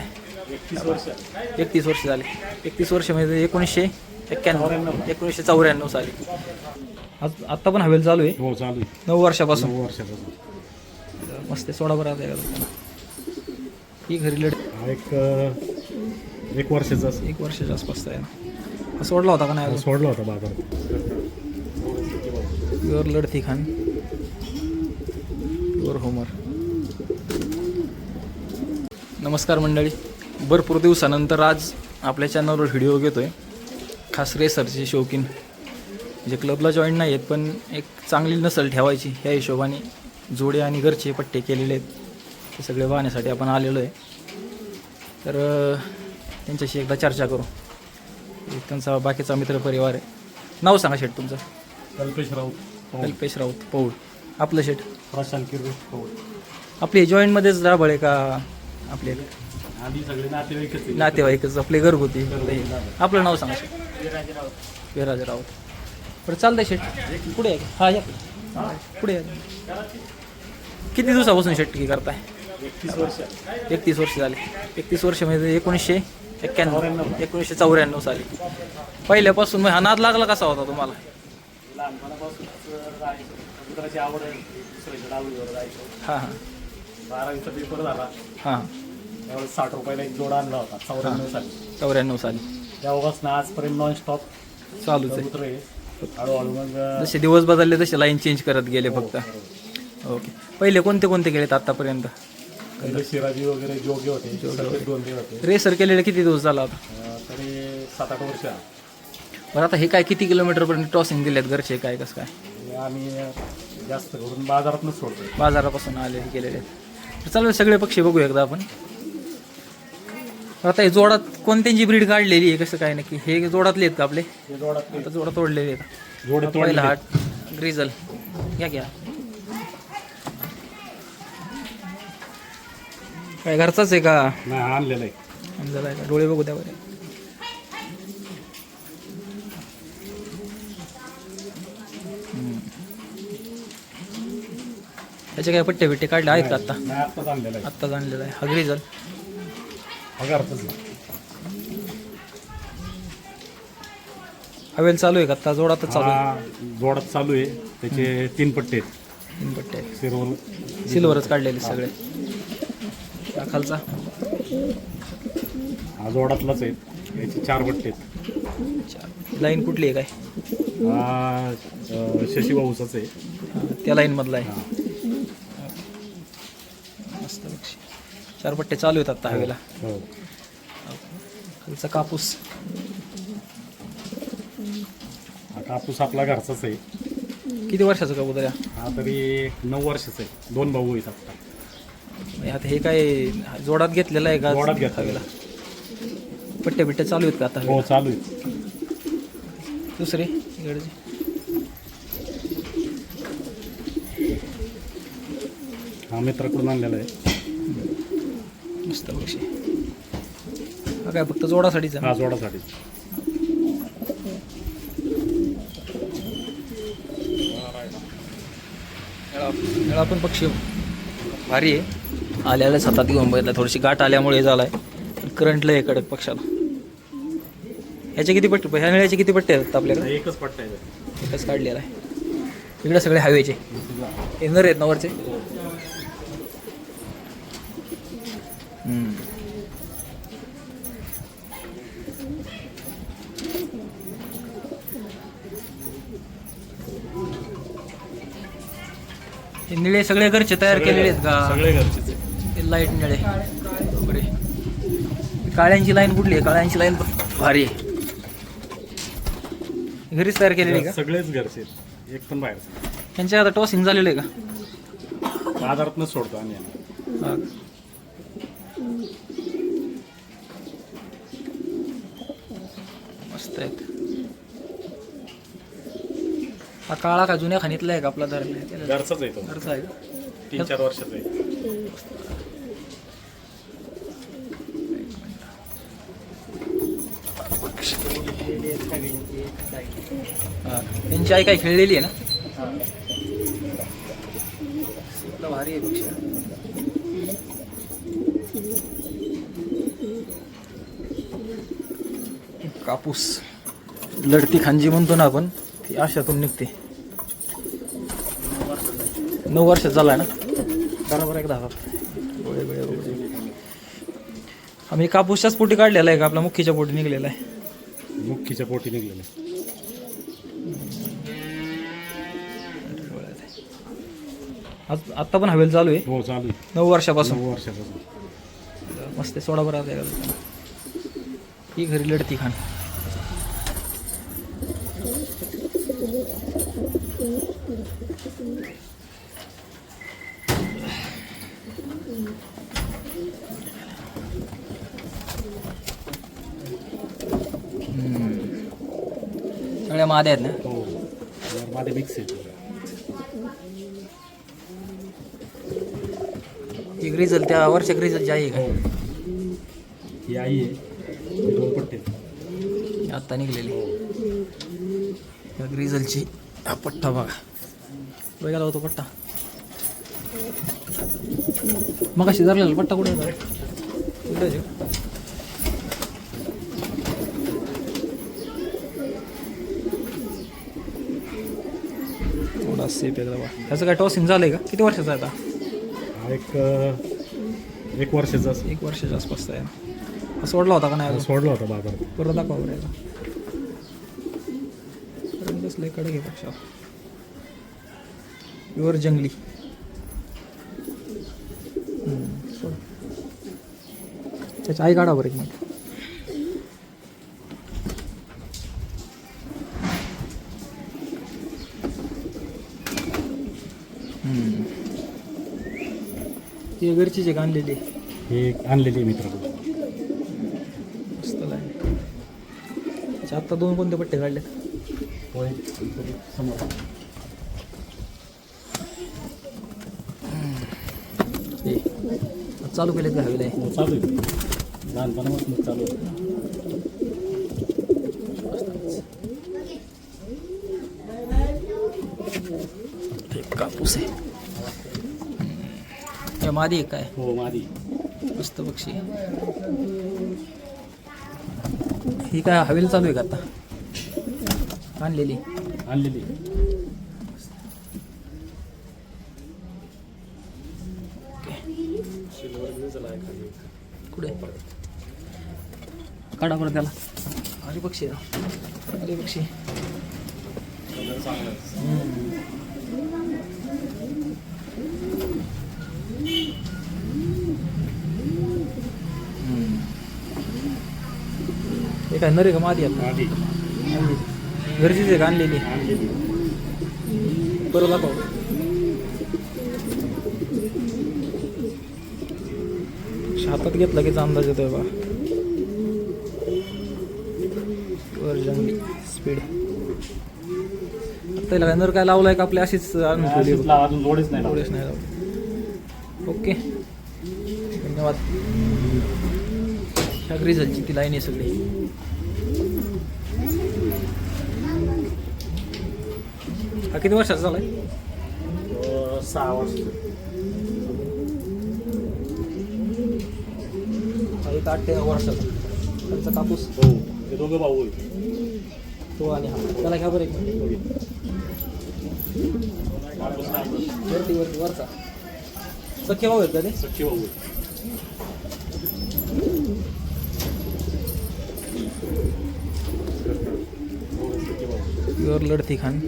एकतीस वर्ष एकतीस वर्ष झाले. एकतीस वर्ष म्हणजे एकोणीसशे एक्क्याण्णव एकोणीसशे चौऱ्याण्णव साली. आज आत्ता पण हवेल चालू आहे. हो चालू आहे. नऊ वर्षापासून. नऊ वर्षापासून. मस्त आहे, सोडा बरं आता. ही घरी लढ एक एक वर्षाचा. एक वर्षाच्या आसपास आहे ना. सोडला होता का नाही सोडला होता बाजारात प्युअर लढती खान. प्युअर होमर नमस्कार मंडळी. भरपूर दिवसानंतर आज आपल्या चॅनलवर व्हिडिओ घेतोय. खास रेसरचे शौकीन जे क्लबला जॉईन नाही आहेत पण एक चांगली नसल ठेवायची ह्या हिशोबाने जोडे आणि घरचे पट्टे केलेले आहेत. ते सगळे वाहण्यासाठी आपण आलेलो आहे. तर त्यांच्याशी एकदा चर्चा करू. एक त्यांचा बाकीचा मित्रपरिवार आहे. नाव सांगा शेट तुमचं. कल्पेश राऊत कल्पेश राऊत पौड आपलं शेट प्रशांत किर्वे हो आपले जॉईंटमध्येच राबळ आहे का? आपले सगळे नातेवाईकच आहे. नातेवाईकच आपले घरगुती. आपलं नाव सांगा. विराज राऊत. बरं चालतंय शेट पुढे आहे हा या हा, पुढे या किती दिवसापासून शेटकी करताय? एकतीस वर्ष. एकतीस वर्ष झाले. एकतीस वर्ष म्हणजे एकोणीसशे एक्क्याण्णव एकोणीसशे चौऱ्याण्णव साली. पहिल्यापासून मग हा नाद लागला कसा होता तुम्हाला? लहानपणापासूनच जायचो कबुतराची आवड आहे. दुसऱ्याच्या डावीवर जायचो. हां हां. बारावीचा पेपर झाला. हां. त्यावेळेस साठ रुपयाला एक जोडा आणला होता चौऱ्याण्णव साली. चौऱ्याण्णव साली. तेव्हापासून आजपर्यंत नॉन स्टॉप चालूच आहे. हळूहळू मग अं, जसे दिवस बदलले तसे लाईन चेंज करत गेले फक्त. ओके. पहिले कोणते कोणते गेलेत आतापर्यंत? पहिले शिराजी वगैरे जोगे होते सफेद गोंदे होते. रेसर केलेले किती दिवस झाला आता अं, तरी सात आठ वर्ष बरं आता हे काय किती किलोमीटरपर्यंत क्रॉसिंग दिलेत घरचे काय कसं काय? आणि आम्ही जास्त करून बाजारातूनच सोडतोय. बाजारापासून आले गेलेले तर चालू सगळे पक्षी बघू एकदा आपण. आता हे जोडात कोणत्यांची ब्रीड काढलेली आहे? कसं काय नक्की? हे जोडातले आहेत का आपले? जोडात आता जोडा तोडलेले आहेत. जोडे पहिला हाट ग्रिझल. घ्या घ्या काय घरचाच आहे का? नाही आणलेलं आहे. अंदाज आहे का? डोळे बघू द्या बरे. त्याचे काय पट्टे बिट्टे काढले आहेत का आत्ता? आत्ताच आणलेलं आहे. आत्ताच आणलेलं ना हवेल चालू आहे का? आत्ता जोडातच चालू आहे. हा जोडात चालू आहे. त्याचे तीन पट्टे आहेत. तीन पट्टे आहेत. सिल्वरच काढलेले सगळे. हा खालचा. हा जोडातलाच आहे. याचे चार पट्टे आहेत. लाईन कुठली आहे काय? हा अं, शशीभाऊचाच आहे. हा, त्या लाईन मधला आहे. हा मस्त पक्षी चार पट्टे चालू आहेत आत्ता हवेला. हो. खालचा कापूस. हा कापूस आपला घरचाच आहे. किती वर्षाचं कबूतर आहे? हा तरी नऊ वर्षाचा आहे. दोन भाऊ आहेत आता. म्हणजे आता हे काय जोडात घेतलेलं आहे का? जोडात घेतलेलं. हवेला पट्टे बिट्टे चालू आहेत का आता? हो? चालू आहे दुसरे इकडचे. हा मित्राकडून आणलेला आहे. मस्त पक्षी हा काय फक्त जोडासाठीच हा जोडासाठी? निळा पण पक्षी भारी आहे. आल्यालाच हातात घेऊन बघितला थोडीशी गाठ आल्यामुळे हे झालाय. करंट लय आहे कडक पक्षाला ह्याचे किती पट्टे ह्या निळ्याचे किती पट्टे आहेत आपल्याकडे? एकच पट्टा आहे. एकच काढलेला आहे. इकडे सगळे हवेचे येणार आहेत ना वरचे? हे निळे सगळे घरचे तयार केलेले आहेत का? सगळे हे लाइट निळे. बरे काळ्यांची लाईन कुठली आहे? काळ्यांची लाईन भारी आहे. घरीच तयार केलेली आहे का? सगळेच घरचे एक पण बाहेर त्यांच्या आता टॉसिंग झालेलं आहे का? बाजारातनच सोडतो आम्ही यांना. हा. मस्त आहेत. हा काळा का जुन्या खाणीतला आहे का आपला धरण घरचाच आहे तो. घरचा आहे का? तीन चार वर्षाचा आहे. हा. त्यांची आई काय खेळलेली आहे ना? भारी आहे पक्ष. कापूस. लढती खांजी म्हणतो ना आपण ती अशातून निघते. नऊ वर्षात झाला ना? बरोबर एकदा आम्ही कापूसच्याच पोटी काढलेला आहे का? आपल्या मुख्यच्या पोटी निघलेला आहे. मुख्यच्या पोटी निघलेले आज आत्ता पण हवेल चालू आहे. हो चालू आहे. नऊ वर्षापासून. नऊ वर्षापासून. मस्त आहे, सोडा बरं. ही घरी लढती खाण. सगळ्या माद्या आहेत ना? हो. मध्ये मिक्स आहे ही ग्रिझल त्या वर्षा ग्रिझलची आई आहे का? ही. आई आहे. हे दोन पट्टे आहेत. आत्ता निघलेली. या ग्रिझलची हा पट्टा बघा. बघायला होतो पट्टा. मग अशी धरलेला पट्टा कुठे होता? आहे? थोडा सेफ ह्याचं काय टॉसिंग झालंय का? किती वर्षाचा आहे आता? एक एक वर्षाचा. एक वर्षाच्या आसपास आहे. हा सोडला होता का नाही? सोडला होता बाजारात परत दाखवा बरं रंग बसले कडे घे पक्षा. प्युअर जंगली हम्म, सोड. त्याची आई बरं एक मिनिट. ती घरचीच एक आणलेली. हे आणलेली आहे मित्राकडून मस्त लाईन आत्ता दोन कोणते पट्टे काढले होय इकडे समोर हे चालू केलेत का हवेला हो, चालू आहे. लहानपणापासून चालू आहे कापूस आहे. मादी आहे. काय हो मादी. मस्त पक्षी. ही काय हवेला चालू आहे का आता? आणलेली. आणलेली कुठे काढा बरं त्याला. अरे पक्षी. अरे पक्षी. हे काय नरे का मादी आता मादी. घरचीच आहे का आणलेली? बरं दाखव. हातात घेतला कीचा अंदाज येतोय बा. जंगली स्पीड आता याला काय नर काय लावलाय का आपली अशीच आणून ठेवली अजून नाही. नाही लावली. ओके. धन्यवाद. ह्या ग्रिझलची ती लाईन आहे सगळी. हा किती वर्षाचा झालाय? अं, सहा वर्ष. हा एक आठ ते नऊ वर्षाचा. त्यांचा कापूस? हो ते दोघं भाऊ आहे तो आणि हा त्याला घ्या बरं एक. वरती वरती वरचा सख्य भाऊ आहेत का ते सख्खे भाऊ सख्खे. प्युअर लढती खान